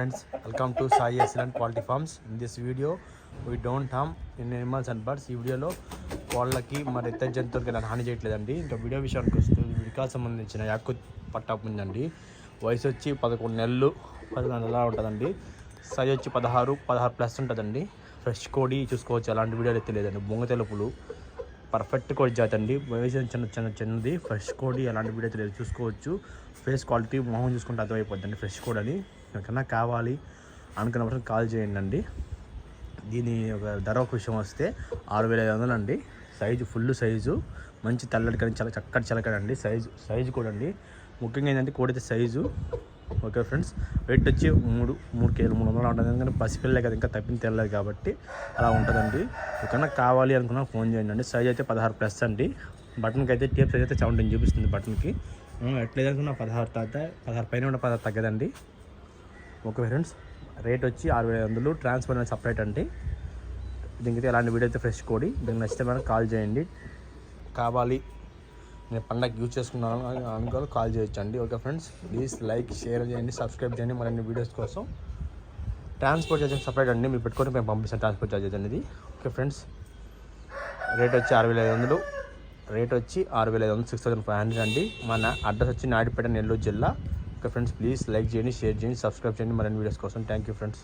friends welcome to sai excellent quality farms. In this video we don't harm in animals and birds. ఈ వీడియోలో వాళ్ళకి మరి ఇతర జంతువులకి నేను హాని చేయట్లేదండి. ఇంకా వీడియో విషయానికి వస్తే వీడికి సంబంధించిన యాక్కు పట్టాపు ఉందండి వయసు వచ్చి పదకొండు నెలలు పదకొండు నెలలు ఉంటుందండి. సైజ్ వచ్చి పదహారు పదహారు ప్లస్ ఉంటుందండి. ఫ్రెష్ కోడి చూసుకోవచ్చు. అలాంటి వీడియోలు అయితే లేదండి. బొంగ తెలుపులు. పర్ఫెక్ట్ కోడి జాతి అండి. వయసు చిన్న చిన్న చిన్నది ఫ్రెష్ కోడి ఎలాంటి వీడియో తెలియదు చూసుకోవచ్చు. ఫేస్ క్వాలిటీ మొహం చూసుకుంటే అర్థమైపోద్దండి ఫ్రెష్ కోడి అని. ఎవరికైనా కావాలి అనుకున్నప్పుడు కాల్ చేయండి అండి దీని ఒక ధర ఒక విషయం వస్తే ఆరు వేల ఐదు వందలు అండి. సైజు ఫుల్ సైజు మంచి తెల్లడి కానీ చాలా చక్కటి చిలకడండి సైజు సైజు కూడా అండి. ముఖ్యంగా ఏంటంటే కోడితే సైజు ఓకే ఫ్రెండ్స్ వెయిట్ వచ్చి మూడు మూడు కేజీలు మూడు వందలు ఉంటుంది. ఎందుకంటే పసిపిల్లలే కదా ఇంకా తప్పిన తెల్లదు కాబట్టి అలా ఉంటుందండి. ఎక్కడన్నా కావాలి అనుకున్నా ఫోన్ చేయండి అండి. సైజ్ అయితే పదహారు ప్లస్ అండి. బటన్కి అయితే టేప్ సైజ్ అయితే సెవెంటీన్ చూపిస్తుంది బటన్కి ఎట్లేదనుకున్నా పదహారు తగ్గ పదహారు పైన ఉన్న పదహారు తగ్గదండి. ఓకే ఫ్రెండ్స్ రేట్ వచ్చి ఆరు వేల వందలు. ట్రాన్స్ఫర్ సపరేట్ అండి. దీనికి ఎలాంటి వీడియో అయితే ఫ్రెష్ కోడి. దీనికి నచ్చితే మనకు కాల్ చేయండి. కావాలి. నేను పండగ యూజ్ చేసుకున్నాను అనుకోని కాల్ చేయొచ్చు అండి okay friends please like share చేయండి సబ్స్క్రైబ్ చేయండి మరిన్ని వీడియోస్ కోసం. ట్రాన్స్పోర్ట్ చార్జెస్ సపరేట్ అండి మీరు పెట్టుకొని మేము పంపిస్తాను ట్రాన్స్పోర్ట్ చార్జెస్ అనేది. ఓకే ఫ్రెండ్స్ రేట్ వచ్చి ఆరు వేల ఐదు వందలు. రేట్ వచ్చి ఆరు వేల ఐదు వందలు సిక్స్ థౌసండ్ ఫైవ్ హండ్రెడ్ అండి. మన అడ్రస్ వచ్చి నాయుడుపేట నెల్లూరు జిల్లా. ఓకే ఫ్రెండ్స్ ప్లీజ్ లైక్ చేయండి షేర్ చేయండి సబ్స్క్రైబ్ చేయండి మరిన్ని వీడియోస్ కోసం. Thank you friends